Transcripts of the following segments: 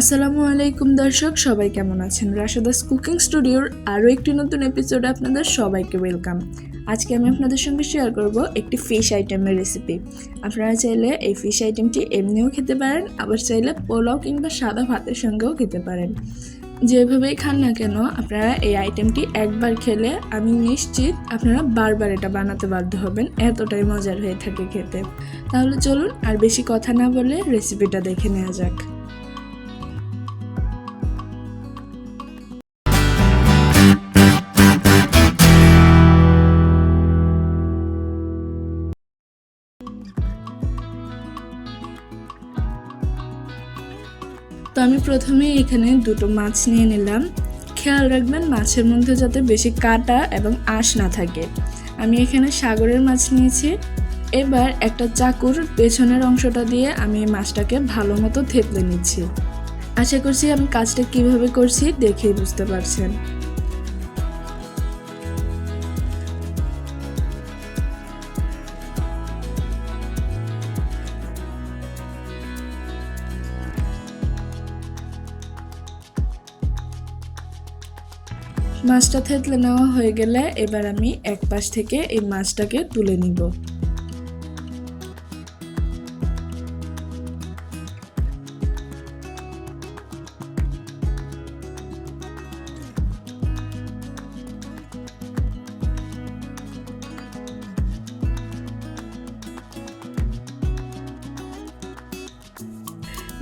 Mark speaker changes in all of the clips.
Speaker 1: আসসালামু আলাইকুম দর্শক, সবাই কেমন আছেন? রাশাদাস কুকিং স্টুডিওর আরও একটি নতুন এপিসোডে আপনাদের সবাইকে ওয়েলকাম আজকে আমি আপনাদের সঙ্গে শেয়ার করব একটি ফিশ আইটেমের রেসিপি আপনারা চাইলে এই ফিশ আইটেমটি এমনিও খেতে পারেন, আবার চাইলে পোলাও কিংবা সাদা ভাতের সঙ্গেও খেতে পারেন। যেভাবেই খান না কেন, আপনারা এই আইটেমটি একবার খেলে আমি নিশ্চিত আপনারা বারবার এটা বানাতে বাধ্য হবেন, এতটাই মজার হয়ে থাকে খেতে। তাহলে চলুন আর বেশি কথা না বলে রেসিপিটা দেখে নেওয়া যাক। তো আমি প্রথমে এখানে দুটো মাছ নিয়ে নিলাম। খেয়াল রাখবেন মাছের মধ্যে যাতে বেশি কাটা এবং আঁশ না থাকে। আমি এখানে সাগরের মাছ নিয়েছি। এবার একটা চাকুর পেছনের অংশটা দিয়ে আমি মাছটাকে ভালো মতো থেতলে নিচ্ছি। আশা করছি আমি কাজটা কীভাবে করছি দেখেই বুঝতে পারছেন। মাছটা থেতলে নেওয়া হয়ে গেলে এবার আমি এক পাশ থেকে এই মাছটাকে তুলে নিব।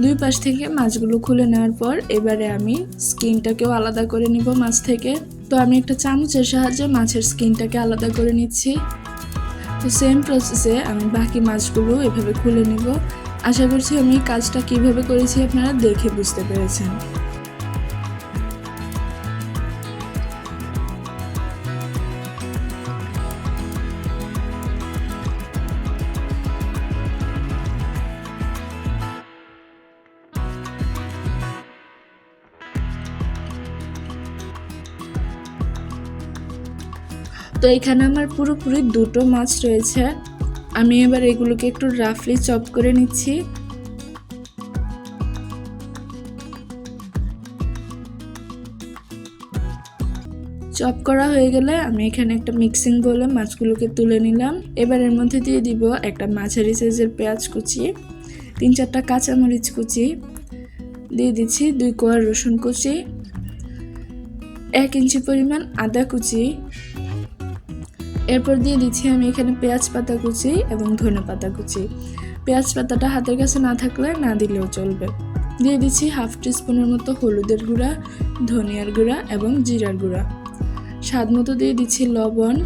Speaker 1: দুই পাশ থেকে মাছগুলো খুলে নেওয়ার পর এবারে আমি স্কিনটাকেও আলাদা করে নিব মাছ থেকে। তো আমি একটা চামচের সাহায্যে মাছের স্কিনটাকে আলাদা করে নিচ্ছি। তো সেম প্রসেসে আমি বাকি মাছগুলো এভাবে খুলে নেব। আশা করছি আমি কাজটা কীভাবে করেছি আপনারা দেখে বুঝতে পেরেছেন। তো এখানে আমার পুরোপুরি দুটো মাছ রয়েছে। আমি এবার এগুলোকে একটু রাফলি চপ করে নিচ্ছি। চপ করা হয়ে গেলে আমি এখানে একটা মিক্সিং বলে মাছগুলোকে তুলে নিলাম। এবার এর মধ্যে দিয়ে দিব একটা মাঝারি সাইজের পেঁয়াজ কুচি, তিন চারটা কাঁচামরিচ কুচি, দিয়ে দিচ্ছি দুই কোয়ার রসুন কুচি, এক ইঞ্চি পরিমাণ আদা কুচি এরপর দিয়ে দিচ্ছি আমি এখানে পেঁয়াজ পাতা কুচি এবং ধনে পাতা কুচি। পেঁয়াজ পাতাটা হাতের কাছে না থাকলে না দিলেও চলবে। দিয়ে দিচ্ছি হাফ টিস্পুনের মতো হলুদের গুঁড়া, ধনিয়ার গুঁড়া এবং জিরার গুঁড়া। স্বাদ মতো দিয়ে দিচ্ছি লবণ।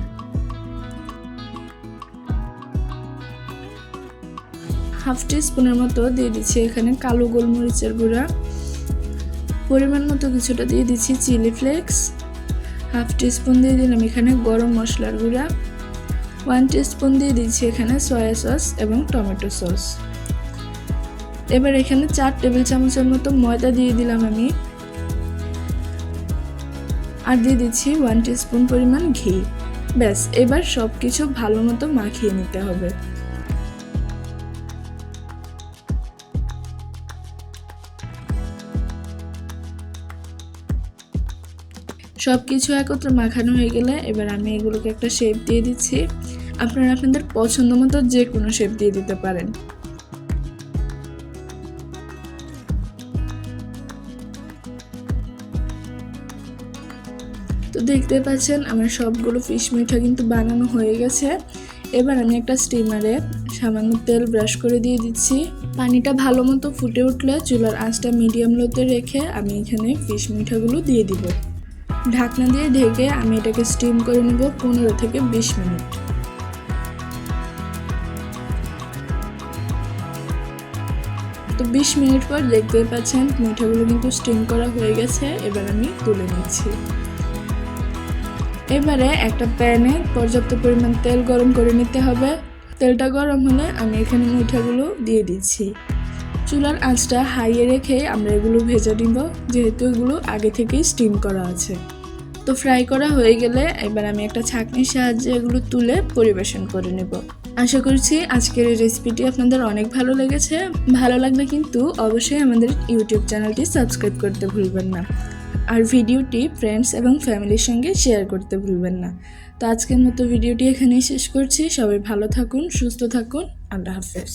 Speaker 1: হাফ টিস্পুনের মতো দিয়ে দিচ্ছি এখানে কালো গোলমরিচের গুঁড়া। পরিমাণ মতো কিছুটা দিয়ে দিচ্ছি চিলি ফ্লেক্স। হাফ টিস্পুন দিয়ে দিলাম এখানে গরম মশলার গুঁড়া। ওয়ান টিস্পুন দিয়ে দিচ্ছি এখানে সয়া সস এবং টমেটো সস। এবার এখানে চার টেবিল চামচের মতো ময়দা দিয়ে দিলাম আমি। আর দিয়ে দিচ্ছি ওয়ান টিস্পুন পরিমাণ ঘি। ব্যাস, এবার সব কিছু ভালো মতো মাখিয়ে নিতে হবে। সব কিছু একত্রে মাখানো হয়ে গেলে এবার আমি এগুলোকে একটা শেপ দিয়ে দিচ্ছি। আপনারা আপনাদের পছন্দ মতো যে কোনো শেপ দিয়ে দিতে পারেন। তো দেখতে পাচ্ছেন আমার সবগুলো ফিশ মিঠা কিন্তু বানানো হয়ে গেছে। এবার আমি একটা স্টিমারে সামান্য তেল ব্রাশ করে দিয়ে দিচ্ছি। পানিটা ভালো মতো ফুটে উঠলে চুলার আঁচটা মিডিয়াম লোতে রেখে আমি এখানে ফিশ মিঠাগুলো দিয়ে দিব। ঢাকনা দিয়ে ঢেকে আমি এটাকে স্টিম করে নেব পনেরো থেকে বিশ মিনিট। তো বিশ মিনিট পর দেখতেই পাচ্ছেন মিঠাগুলো কিন্তু স্টিম করা হয়ে গেছে, এবার আমি তুলে নিচ্ছি। এবারে একটা প্যানে পর্যাপ্ত পরিমাণ তেল গরম করে নিতে হবে। তেলটা গরম হলে আমি এখানে মিঠাগুলো দিয়ে দিচ্ছি। চুলার আঁচটা হাইয়ে রেখে আমরা এগুলো ভেজে নিব, যেহেতু এগুলো আগে থেকেই স্টিম করা আছে। তো ফ্রাই করা হয়ে গেলে এবার আমি একটা ছাঁকনির সাহায্যে এগুলো তুলে পরিবেশন করে নেব। আশা করছি আজকের এই রেসিপিটি আপনাদের অনেক ভালো লেগেছে। ভালো লাগলে কিন্তু অবশ্যই আমাদের ইউটিউব চ্যানেলটি সাবস্ক্রাইব করতে ভুলবেন না। আর ভিডিওটি ফ্রেন্ডস এবং ফ্যামিলির সঙ্গে শেয়ার করতে ভুলবেন না। তো আজকের মতো ভিডিওটি এখানেই শেষ করছি। সবাই ভালো থাকুন, সুস্থ থাকুন। আল্লাহ হাফেজ।